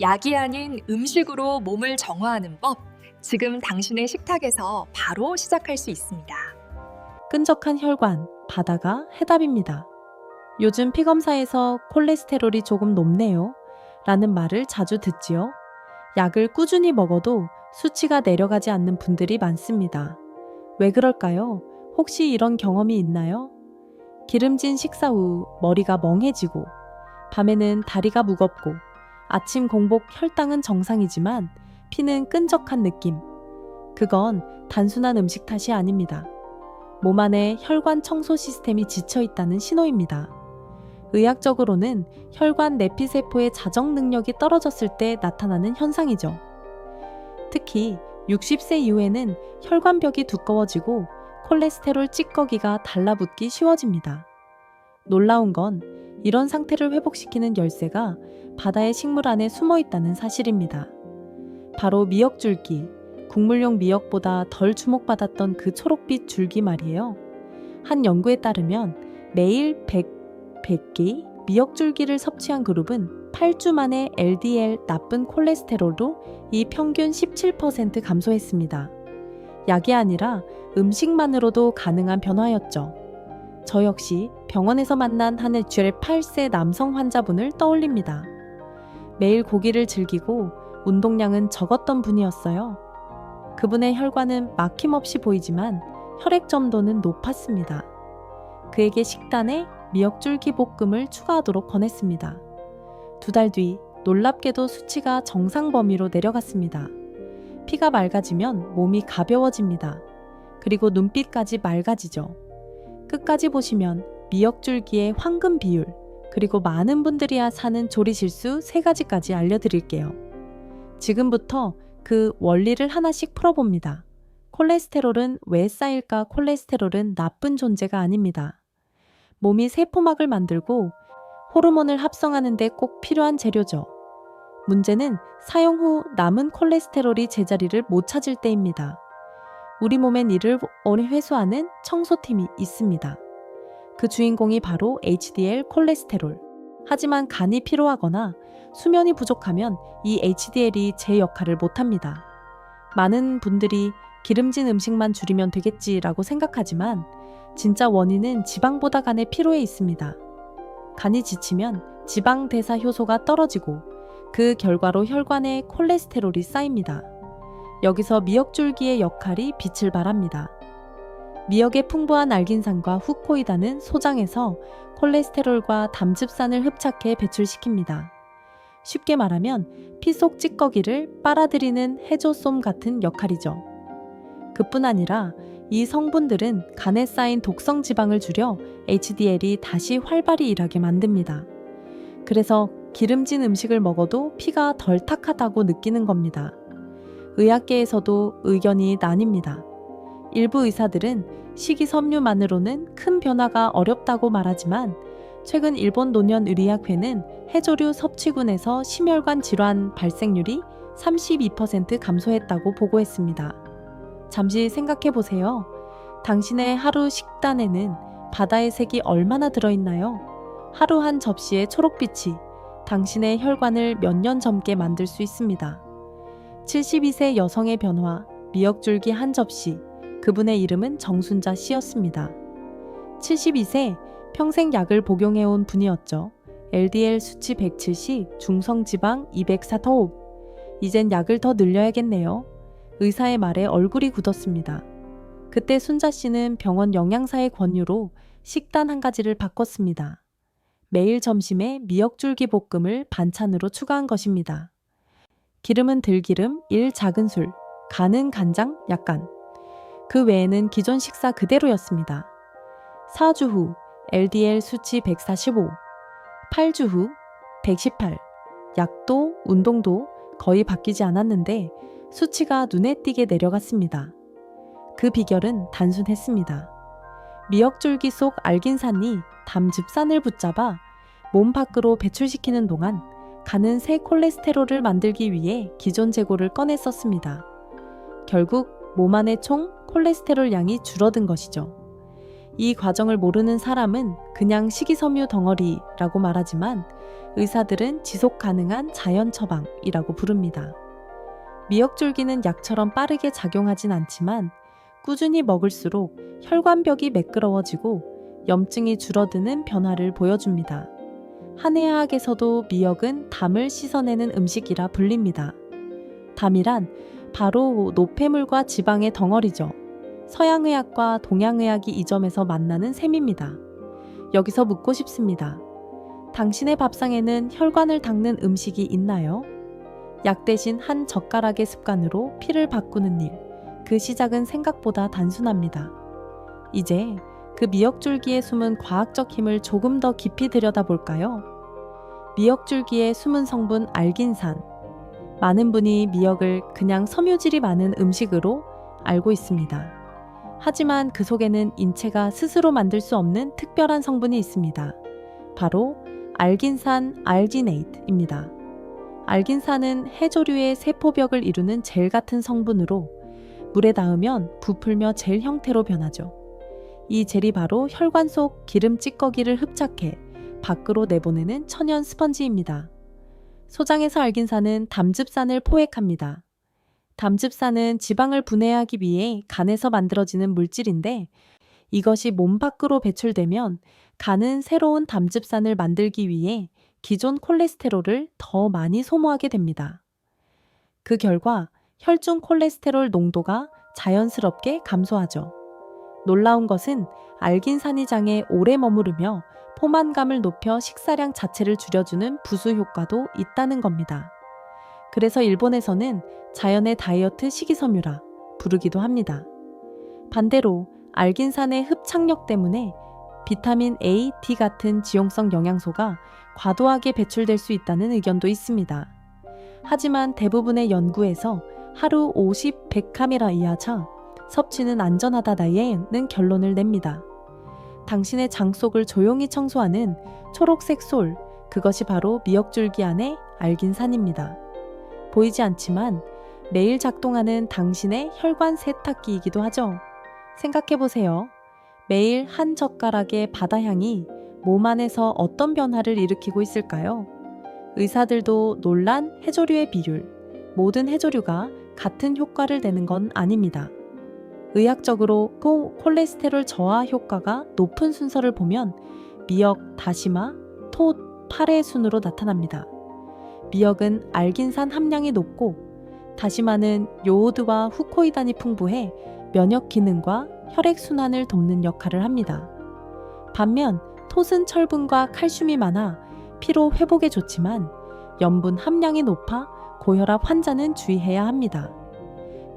약이 아닌 음식으로 몸을 정화하는 법. 지금 당신의 식탁에서 바로 시작할 수 있습니다. 끈적한 혈관, 바다가 해답입니다. 요즘 피검사에서 콜레스테롤이 조금 높네요. 라는 말을 자주 듣지요. 약을 꾸준히 먹어도 수치가 내려가지 않는 분들이 많습니다. 왜 그럴까요? 혹시 이런 경험이 있나요? 기름진 식사 후 머리가 멍해지고, 밤에는 다리가 무겁고, 아침 공복 혈당은 정상이지만 피는 끈적한 느낌. 그건 단순한 음식 탓이 아닙니다. 몸 안에 혈관 청소 시스템이 지쳐 있다는 신호입니다. 의학적으로는 혈관 내피세포의 자정 능력이 떨어졌을 때 나타나는 현상이죠. 특히 60세 이후에는 혈관벽이 두꺼워지고 콜레스테롤 찌꺼기가 달라붙기 쉬워집니다. 놀라운 건 이런 상태를 회복시키는 열쇠가 바다의 식물 안에 숨어 있다는 사실입니다. 바로 미역 줄기, 국물용 미역보다 덜 주목받았던 그 초록빛 줄기 말이에요. 한 연구에 따르면 매일 100, 100개 미역 줄기를 섭취한 그룹은 8주 만에 LDL 나쁜 콜레스테롤로 이 평균 17% 감소했습니다. 약이 아니라 음식만으로도 가능한 변화였죠. 저 역시 병원에서 만난 한 HL 8세 남성 환자분을 떠올립니다. 매일 고기를 즐기고 운동량은 적었던 분이었어요. 그분의 혈관은 막힘없이 보이지만 혈액 점도는 높았습니다. 그에게 식단에 미역줄기 볶음을 추가하도록 권했습니다. 두 달 뒤 놀랍게도 수치가 정상 범위로 내려갔습니다. 피가 맑아지면 몸이 가벼워집니다. 그리고 눈빛까지 맑아지죠. 끝까지 보시면 미역줄기의 황금 비율, 그리고 많은 분들이야 사는 조리 실수 세 가지까지 알려드릴게요. 지금부터 그 원리를 하나씩 풀어봅니다. 콜레스테롤은 왜 쌓일까? 콜레스테롤은 나쁜 존재가 아닙니다. 몸이 세포막을 만들고 호르몬을 합성하는데 꼭 필요한 재료죠. 문제는 사용 후 남은 콜레스테롤이 제자리를 못 찾을 때입니다. 우리 이를 오래 회수하는 청소팀이 있습니다. 그 주인공이 바로 HDL 콜레스테롤. 하지만 간이 피로하거나 수면이 부족하면 이 HDL이 제 역할을 못합니다. 많은 분들이 기름진 음식만 줄이면 되겠지라고 생각하지만 진짜 원인은 지방보다 간의 피로에 있습니다. 간이 지치면 지방 대사 효소가 떨어지고 그 결과로 혈관에 콜레스테롤이 쌓입니다. 여기서 미역줄기의 역할이 빛을 발합니다. 미역의 풍부한 알긴산과 후코이다는 소장에서 콜레스테롤과 담즙산을 흡착해 배출시킵니다. 쉽게 말하면 피 속 찌꺼기를 빨아들이는 해조솜 같은 역할이죠. 그뿐 아니라 이 성분들은 간에 쌓인 독성 지방을 줄여 HDL이 다시 활발히 일하게 만듭니다. 그래서 기름진 음식을 먹어도 피가 덜 탁하다고 느끼는 겁니다. 의학계에서도 의견이 나뉩니다. 일부 의사들은 식이섬유만으로는 큰 변화가 어렵다고 말하지만 최근 일본 노년 의리학회는 해조류 섭취군에서 심혈관 질환 발생률이 32% 감소했다고 보고했습니다. 잠시 생각해 보세요. 당신의 하루 식단에는 바다의 색이 얼마나 들어있나요? 하루 한 접시의 초록빛이 당신의 혈관을 몇 년 젊게 만들 수 있습니다. 72세 여성의 변화, 미역줄기 한 접시, 그분의 이름은 정순자 씨였습니다. 72세, 평생 약을 복용해온 분이었죠. LDL 수치 170, 중성지방 204토. 이젠 약을 더 늘려야겠네요. 의사의 말에 얼굴이 굳었습니다. 그때 순자 씨는 병원 영양사의 권유로 식단 한 가지를 바꿨습니다. 매일 점심에 미역줄기 볶음을 반찬으로 추가한 것입니다. 기름은 들기름 1 작은 술, 간은 간장 약간. 그 외에는 기존 식사 그대로였습니다. 4주 후 LDL 수치 145, 8주 후 118, 약도 운동도 거의 바뀌지 않았는데 수치가 눈에 띄게 내려갔습니다. 그 비결은 단순했습니다. 미역줄기 속 알긴산이 담즙산을 붙잡아 몸 밖으로 배출시키는 동안 간은 새 콜레스테롤을 만들기 위해 기존 재고를 꺼내 썼습니다. 결국 몸 안의 총 콜레스테롤 양이 줄어든 것이죠. 이 과정을 모르는 사람은 그냥 식이섬유 덩어리라고 말하지만 의사들은 지속 가능한 자연 처방이라고 부릅니다. 미역줄기는 약처럼 빠르게 작용하진 않지만 꾸준히 먹을수록 혈관벽이 매끄러워지고 염증이 줄어드는 변화를 보여줍니다. 한의학에서도 미역은 담을 씻어내는 음식이라 불립니다. 담이란 바로 노폐물과 지방의 덩어리죠. 서양의학과 동양의학이 이 점에서 만나는 셈입니다. 여기서 묻고 싶습니다. 당신의 밥상에는 혈관을 닦는 음식이 있나요? 약 대신 한 젓가락의 습관으로 피를 바꾸는 일. 그 시작은 생각보다 단순합니다. 이제 그 미역줄기에 숨은 과학적 힘을 조금 더 깊이 들여다볼까요? 미역줄기의 숨은 성분 알긴산. 많은 분이 미역을 그냥 섬유질이 많은 음식으로 알고 있습니다. 하지만 그 속에는 인체가 스스로 만들 수 없는 특별한 성분이 있습니다. 바로 알긴산 알지네이트입니다. 알긴산은 해조류의 세포벽을 이루는 젤 같은 성분으로 물에 닿으면 부풀며 젤 형태로 변하죠. 이 젤이 바로 혈관 속 기름 찌꺼기를 흡착해 밖으로 내보내는 천연 스펀지입니다. 소장에서 알긴산은 담즙산을 포획합니다. 담즙산은 지방을 분해하기 위해 간에서 만들어지는 물질인데 이것이 몸 밖으로 배출되면 간은 새로운 담즙산을 만들기 위해 기존 콜레스테롤을 더 많이 소모하게 됩니다. 그 결과 혈중 콜레스테롤 농도가 자연스럽게 감소하죠. 놀라운 것은 알긴산이 장에 오래 머무르며 포만감을 높여 식사량 자체를 줄여주는 부수 효과도 있다는 겁니다. 그래서 일본에서는 자연의 다이어트 식이섬유라 부르기도 합니다. 반대로 알긴산의 흡착력 때문에 비타민 A, D 같은 지용성 영양소가 과도하게 배출될 수 있다는 의견도 있습니다. 하지만 대부분의 연구에서 하루 50 100카메라 이하차 섭취는 안전하다다에는 결론을 냅니다. 당신의 장 속을 조용히 청소하는 초록색 솔, 그것이 바로 미역줄기 안의 알긴산입니다. 보이지 않지만 매일 작동하는 당신의 혈관 세탁기이기도 하죠. 생각해 보세요. 매일 한 젓가락의 바다향이 몸 안에서 어떤 변화를 일으키고 있을까요? 의사들도 논란 해조류의 비율, 모든 해조류가 같은 효과를 내는 건 아닙니다. 의학적으로 고 콜레스테롤 저하 효과가 높은 순서를 보면 미역, 다시마, 톳, 파의 순으로 나타납니다. 미역은 알긴산 함량이 높고 다시마는 요오드와 후코이단이 풍부해 면역 기능과 혈액 순환을 돕는 역할을 합니다. 반면 톳은 철분과 칼슘이 많아 피로 회복에 좋지만 염분 함량이 높아 고혈압 환자는 주의해야 합니다.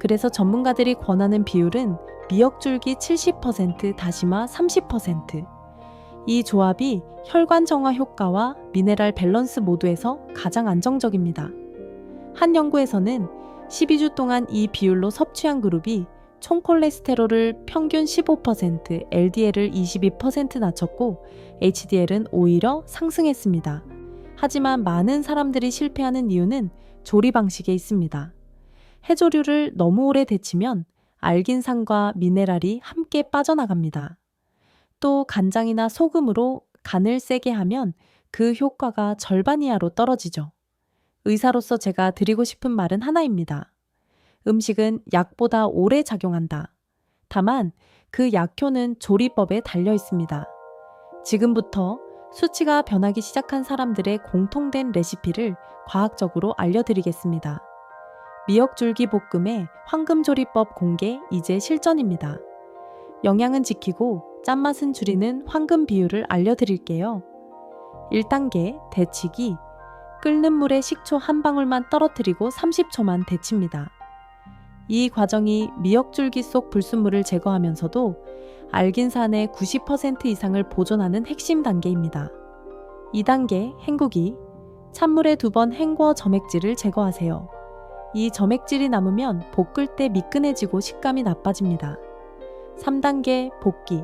그래서 전문가들이 권하는 비율은 미역줄기 70%, 다시마 30%. 이 조합이 혈관 정화 효과와 미네랄 밸런스 모두에서 가장 안정적입니다. 한 연구에서는 12주 동안 이 비율로 섭취한 그룹이 총 콜레스테롤을 평균 15%, LDL을 22% 낮췄고 HDL은 오히려 상승했습니다. 하지만 많은 사람들이 실패하는 이유는 조리 방식에 있습니다. 해조류를 너무 오래 데치면 알긴산과 미네랄이 함께 빠져나갑니다. 또 간장이나 소금으로 간을 세게 하면 그 효과가 절반 이하로 떨어지죠. 의사로서 제가 드리고 싶은 말은 하나입니다. 음식은 약보다 오래 작용한다. 다만 그 약효는 조리법에 달려 있습니다. 지금부터 수치가 변하기 시작한 사람들의 공통된 레시피를 과학적으로 알려드리겠습니다. 미역줄기 볶음의 황금조리법 공개 이제 실전입니다. 영양은 지키고 짠맛은 줄이는 황금 비율을 알려드릴게요. 1단계 데치기 끓는 물에 식초 한 방울만 떨어뜨리고 30초만 데칩니다. 이 과정이 미역줄기 속 불순물을 제거하면서도 알긴산의 90% 이상을 보존하는 핵심 단계입니다. 2단계 헹구기 찬물에 두 번 헹궈 점액질을 제거하세요. 이 점액질이 남으면 볶을 때 미끈해지고 식감이 나빠집니다. 3단계 볶기.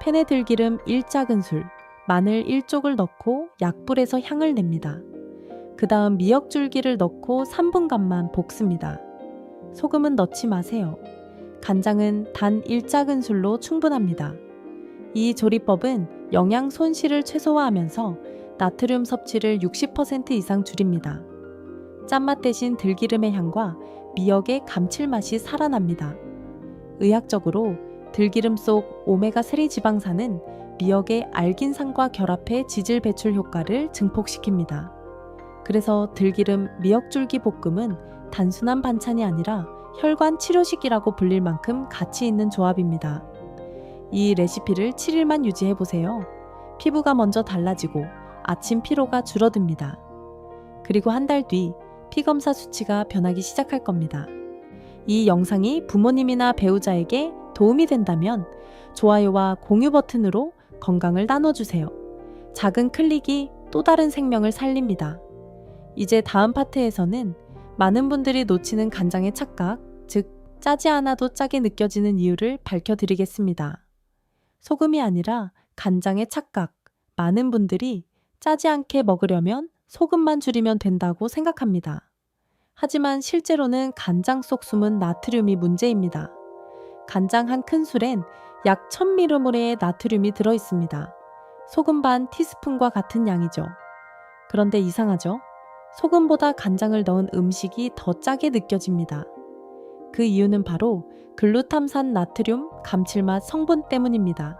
팬에 들기름 1작은술, 마늘 1쪽을 넣고 약불에서 향을 냅니다. 그 다음 미역줄기를 넣고 3분간만 볶습니다. 소금은 넣지 마세요. 간장은 단 1작은술로 충분합니다. 이 조리법은 영양 손실을 최소화하면서 나트륨 섭취를 60% 이상 줄입니다. 짠맛 대신 들기름의 향과 미역의 감칠맛이 살아납니다. 의학적으로 들기름 속 오메가3 지방산은 미역의 알긴산과 결합해 지질 배출 효과를 증폭시킵니다. 그래서 들기름 미역줄기 볶음은 단순한 반찬이 아니라 혈관 치료식이라고 불릴 만큼 가치 있는 조합입니다. 이 레시피를 7일만 유지해 보세요. 피부가 먼저 달라지고 아침 피로가 줄어듭니다. 그리고 한 달 뒤 피검사 수치가 변하기 시작할 겁니다. 이 영상이 부모님이나 배우자에게 도움이 된다면 좋아요와 공유 버튼으로 건강을 나눠주세요. 작은 클릭이 또 다른 생명을 살립니다. 이제 다음 파트에서는 많은 분들이 놓치는 간장의 착각, 즉, 짜지 않아도 짜게 느껴지는 이유를 밝혀드리겠습니다. 소금이 아니라 간장의 착각. 많은 분들이 짜지 않게 먹으려면 소금만 줄이면 된다고 생각합니다. 하지만 실제로는 간장 속 숨은 나트륨이 문제입니다. 간장 한 큰술엔 약 1000mg의 나트륨이 들어 있습니다. 소금 반 티스푼과 같은 양이죠. 그런데 이상하죠? 소금보다 간장을 넣은 음식이 더 짜게 느껴집니다. 그 이유는 바로 글루탐산 나트륨 감칠맛 성분 때문입니다.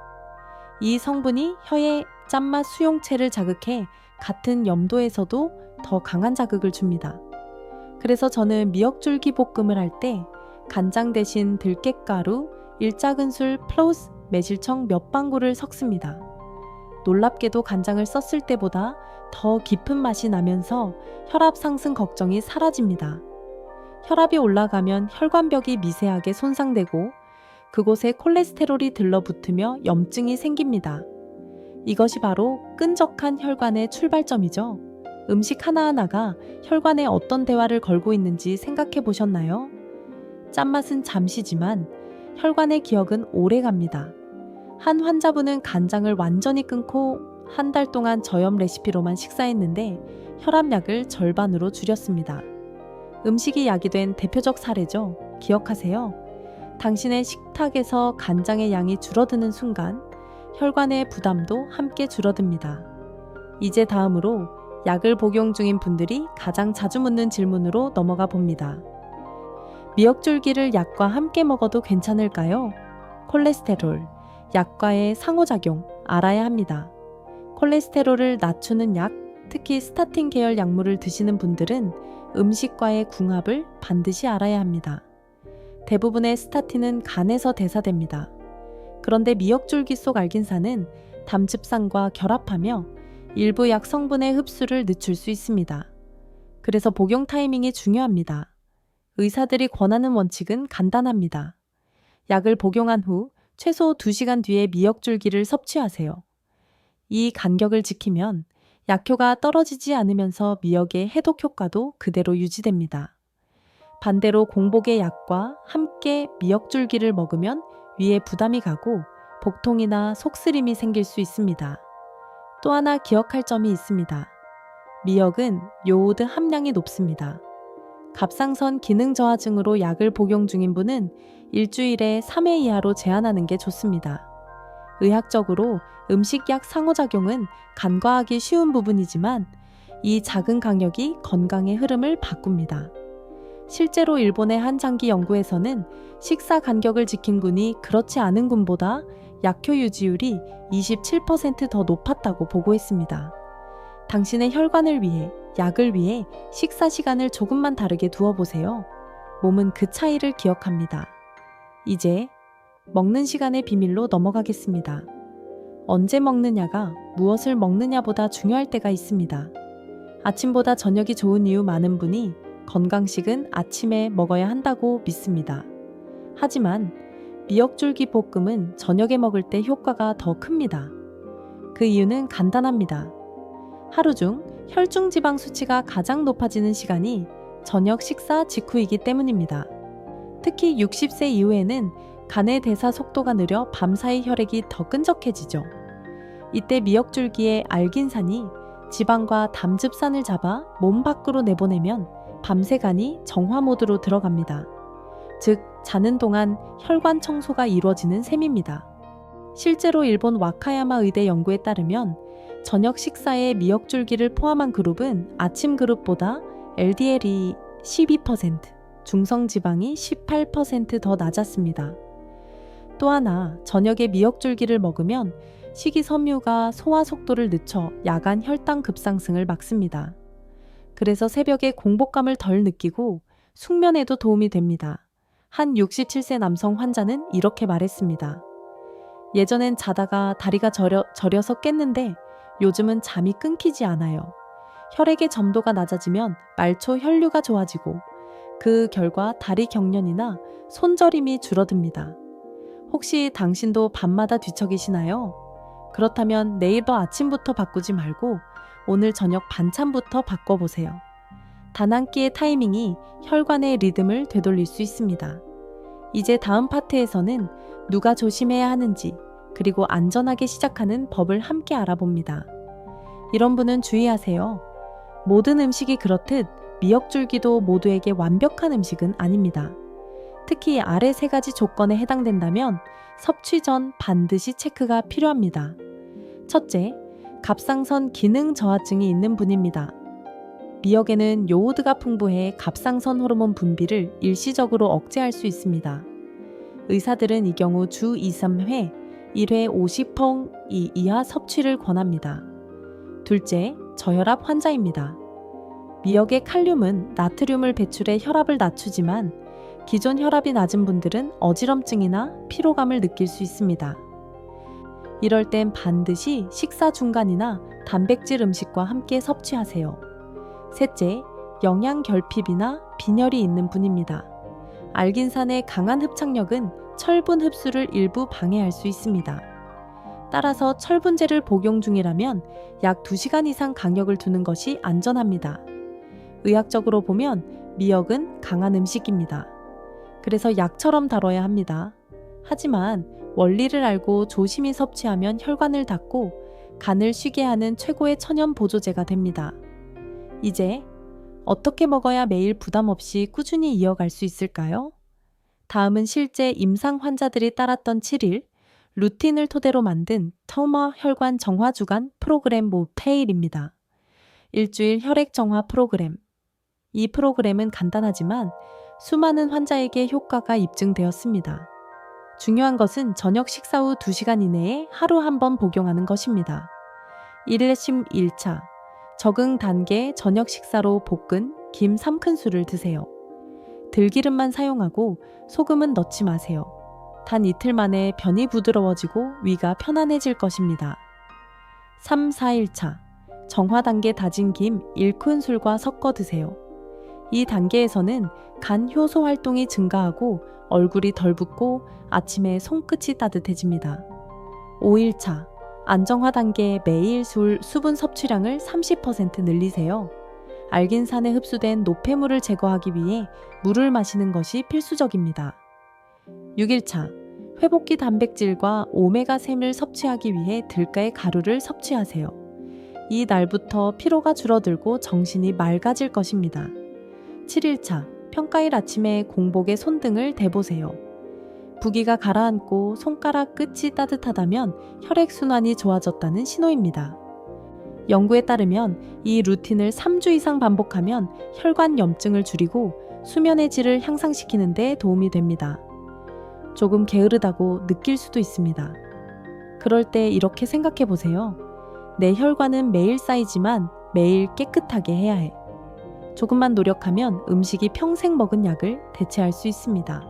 이 성분이 혀의 짠맛 수용체를 자극해 같은 염도에서도 더 강한 자극을 줍니다. 그래서 저는 미역줄기 볶음을 할 때 간장 대신 들깨가루, 일작은술 플러스 매실청 몇 방울을 섞습니다. 놀랍게도 간장을 썼을 때보다 더 깊은 맛이 나면서 혈압 상승 걱정이 사라집니다. 혈압이 올라가면 혈관벽이 미세하게 손상되고 그곳에 콜레스테롤이 들러붙으며 염증이 생깁니다. 이것이 바로 끈적한 혈관의 출발점이죠. 음식 하나하나가 혈관에 어떤 대화를 걸고 있는지 생각해 보셨나요? 짠맛은 잠시지만 혈관의 기억은 오래 갑니다. 한 환자분은 간장을 완전히 끊고 한 달 동안 저염 레시피로만 식사했는데 혈압약을 절반으로 줄였습니다. 음식이 약이 된 대표적 사례죠. 기억하세요? 당신의 식탁에서 간장의 양이 줄어드는 순간 혈관의 부담도 함께 줄어듭니다. 이제 다음으로 약을 복용 중인 분들이 가장 자주 묻는 질문으로 넘어가 봅니다. 미역줄기를 약과 함께 먹어도 괜찮을까요? 콜레스테롤, 약과의 상호작용 알아야 합니다. 콜레스테롤을 낮추는 약, 특히 스타틴 계열 약물을 드시는 분들은 음식과의 궁합을 반드시 알아야 합니다. 대부분의 스타틴은 간에서 대사됩니다. 그런데 미역줄기 속 알긴산은 담즙산과 결합하며 일부 약 성분의 흡수를 늦출 수 있습니다. 그래서 복용 타이밍이 중요합니다. 의사들이 권하는 원칙은 간단합니다. 약을 복용한 후 최소 2시간 뒤에 미역줄기를 섭취하세요. 이 간격을 지키면 약효가 떨어지지 않으면서 미역의 해독 효과도 그대로 유지됩니다. 반대로 공복의 약과 함께 미역줄기를 먹으면 위에 부담이 가고 복통이나 속쓰림이 생길 수 있습니다. 또 하나 기억할 점이 있습니다. 미역은 요오드 함량이 높습니다. 갑상선 기능 저하증으로 약을 복용 중인 분은 일주일에 3회 이하로 제한하는 게 좋습니다. 의학적으로 음식약 상호작용은 간과하기 쉬운 부분이지만 이 작은 강력이 건강의 흐름을 바꿉니다. 실제로 일본의 한 장기 연구에서는 식사 간격을 지킨 군이 그렇지 않은 군보다 약효 유지율이 27%더 높았다고 보고했습니다. 당신의 혈관을 위해, 약을 위해 식사 시간을 조금만 다르게 두어 보세요. 몸은 그 차이를 기억합니다. 이제 먹는 시간의 비밀로 넘어가겠습니다. 언제 먹느냐가 무엇을 먹느냐보다 중요할 때가 있습니다. 아침보다 저녁이 좋은 이유 많은 분이 건강식은 아침에 먹어야 한다고 믿습니다. 하지만 미역줄기 볶음은 저녁에 먹을 때 효과가 더 큽니다. 그 이유는 간단합니다. 하루 중 혈중 지방 수치가 가장 높아지는 시간이 저녁 식사 직후이기 때문입니다. 특히 60세 이후에는 간의 대사 속도가 느려 밤사이 혈액이 더 끈적해지죠. 이때 미역줄기의 알긴산이 지방과 담즙산을 잡아 몸 밖으로 내보내면 밤새 간이 정화 모드로 들어갑니다. 즉, 자는 동안 혈관 청소가 이루어지는 셈입니다. 실제로 일본 와카야마 의대 연구에 따르면 저녁 식사에 미역줄기를 포함한 그룹은 아침 그룹보다 LDL이 12%, 중성 지방이 18%더 낮았습니다. 또 하나, 저녁에 미역줄기를 먹으면 식이섬유가 소화 속도를 늦춰 야간 혈당 급상승을 막습니다. 그래서 새벽에 공복감을 덜 느끼고 숙면에도 도움이 됩니다. 한 67세 남성 환자는 이렇게 말했습니다. 예전엔 자다가 다리가 저려, 저려서 깼는데 요즘은 잠이 끊기지 않아요. 혈액의 점도가 낮아지면 말초 혈류가 좋아지고 그 결과 다리 경련이나 손저림이 줄어듭니다. 혹시 당신도 밤마다 뒤척이시나요? 그렇다면 내일도 아침부터 바꾸지 말고 오늘 저녁 반찬부터 바꿔보세요. 단 한 끼의 타이밍이 혈관의 리듬을 되돌릴 수 있습니다. 이제 다음 파트에서는 누가 조심해야 하는지 그리고 안전하게 시작하는 법을 함께 알아봅니다. 이런 분은 주의하세요. 모든 음식이 그렇듯 미역줄기도 모두에게 완벽한 음식은 아닙니다. 특히 아래 세 가지 조건에 해당된다면 섭취 전 반드시 체크가 필요합니다. 첫째, 갑상선 기능 저하증이 있는 분입니다. 미역에는 요오드가 풍부해 갑상선 호르몬 분비를 일시적으로 억제할 수 있습니다. 의사들은 이 경우 주 2, 3회, 1회 50펑 이하 섭취를 권합니다. 둘째, 저혈압 환자입니다. 미역의 칼륨은 나트륨을 배출해 혈압을 낮추지만 기존 혈압이 낮은 분들은 어지럼증이나 피로감을 느낄 수 있습니다. 이럴 땐 반드시 식사 중간이나 단백질 음식과 함께 섭취하세요. 셋째, 영양 결핍이나 빈혈이 있는 분입니다. 알긴산의 강한 흡착력은 철분 흡수를 일부 방해할 수 있습니다. 따라서 철분제를 복용 중이라면 약 2시간 이상 간격을 두는 것이 안전합니다. 의학적으로 보면 미역은 강한 음식입니다. 그래서 약처럼 다뤄야 합니다. 하지만 원리를 알고 조심히 섭취하면 혈관을 닫고 간을 쉬게 하는 최고의 천연 보조제가 됩니다. 이제 어떻게 먹어야 매일 부담 없이 꾸준히 이어갈 수 있을까요? 다음은 실제 임상 환자들이 따랐던 7일 루틴을 토대로 만든 터머 혈관 정화 주간 프로그램 모페일입니다. 일주일 혈액 정화 프로그램. 이 프로그램은 간단하지만 수많은 환자에게 효과가 입증되었습니다. 중요한 것은 저녁 식사 후 2시간 이내에 하루 한 번 복용하는 것입니다. 1레심 1차. 적응 단계 저녁 식사로 볶은 김 3큰술을 드세요. 들기름만 사용하고 소금은 넣지 마세요. 단 이틀 만에 변이 부드러워지고 위가 편안해질 것입니다. 3, 4일차. 정화 단계 다진 김 1큰술과 섞어 드세요. 이 단계에서는 간 효소 활동이 증가하고 얼굴이 덜 붓고 아침에 손끝이 따뜻해집니다. 5일차. 안정화 단계 매일 술 수분 섭취량을 30% 늘리세요. 알긴산에 흡수된 노폐물을 제거하기 위해 물을 마시는 것이 필수적입니다. 6일차. 회복기 단백질과 오메가3을 섭취하기 위해 들가의 가루를 섭취하세요. 이 날부터 피로가 줄어들고 정신이 맑아질 것입니다. 7일차. 평가일 아침에 공복에 손등을 대보세요. 부기가 가라앉고 손가락 끝이 따뜻하다면 혈액순환이 좋아졌다는 신호입니다. 연구에 따르면 이 루틴을 3주 이상 반복하면 혈관 염증을 줄이고 수면의 질을 향상시키는 데 도움이 됩니다. 조금 게으르다고 느낄 수도 있습니다. 그럴 때 이렇게 생각해 보세요. 내 혈관은 매일 쌓이지만 매일 깨끗하게 해야 해. 조금만 노력하면 음식이 평생 먹은 약을 대체할 수 있습니다.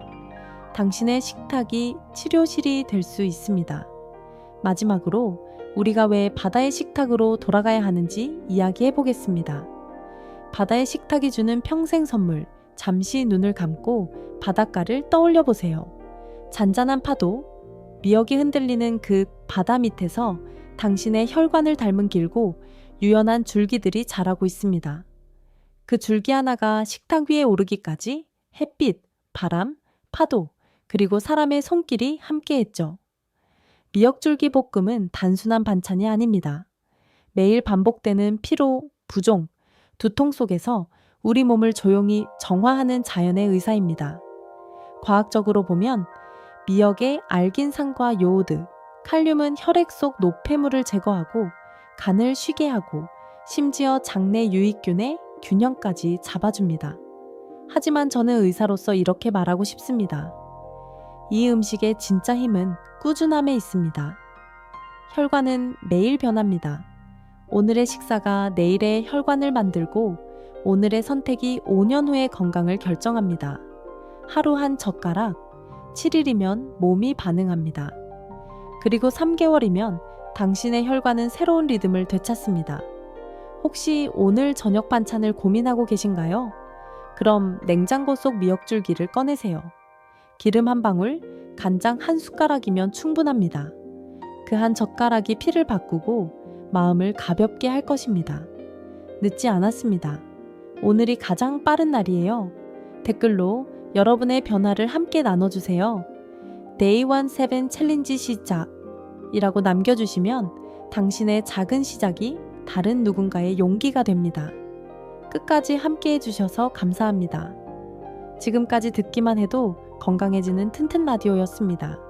당신의 식탁이 치료실이 될 수 있습니다. 마지막으로 우리가 왜 바다의 식탁으로 돌아가야 하는지 이야기해 보겠습니다. 바다의 식탁이 주는 평생 선물, 잠시 눈을 감고 바닷가를 떠올려 보세요. 잔잔한 파도, 미역이 흔들리는 그 바다 밑에서 당신의 혈관을 닮은 길고 유연한 줄기들이 자라고 있습니다. 그 줄기 하나가 식탁 위에 오르기까지 햇빛, 바람, 파도, 그리고 사람의 손길이 함께했죠. 미역줄기 볶음은 단순한 반찬이 아닙니다. 매일 반복되는 피로, 부종, 두통 속에서 우리 몸을 조용히 정화하는 자연의 의사입니다. 과학적으로 보면 미역의 알긴산과 요오드, 칼륨은 혈액 속 노폐물을 제거하고 간을 쉬게 하고 심지어 장내 유익균의 균형까지 잡아줍니다. 하지만 저는 의사로서 이렇게 말하고 싶습니다. 이 음식의 진짜 힘은 꾸준함에 있습니다. 혈관은 매일 변합니다. 오늘의 식사가 내일의 혈관을 만들고 오늘의 선택이 5년 후의 건강을 결정합니다. 하루 한 젓가락, 7일이면 몸이 반응합니다. 그리고 3개월이면 당신의 혈관은 새로운 리듬을 되찾습니다. 혹시 오늘 저녁 반찬을 고민하고 계신가요? 그럼 냉장고 속 미역줄기를 꺼내세요. 기름 한 방울, 간장 한 숟가락이면 충분합니다. 그 한 젓가락이 피를 바꾸고 마음을 가볍게 할 것입니다. 늦지 않았습니다. 오늘이 가장 빠른 날이에요. 댓글로 여러분의 변화를 함께 나눠주세요. Day 17 챌린지 시작 이라고 남겨주시면 당신의 작은 시작이 다른 누군가의 용기가 됩니다. 끝까지 함께 해주셔서 감사합니다. 지금까지 듣기만 해도 건강해지는 튼튼 라디오였습니다.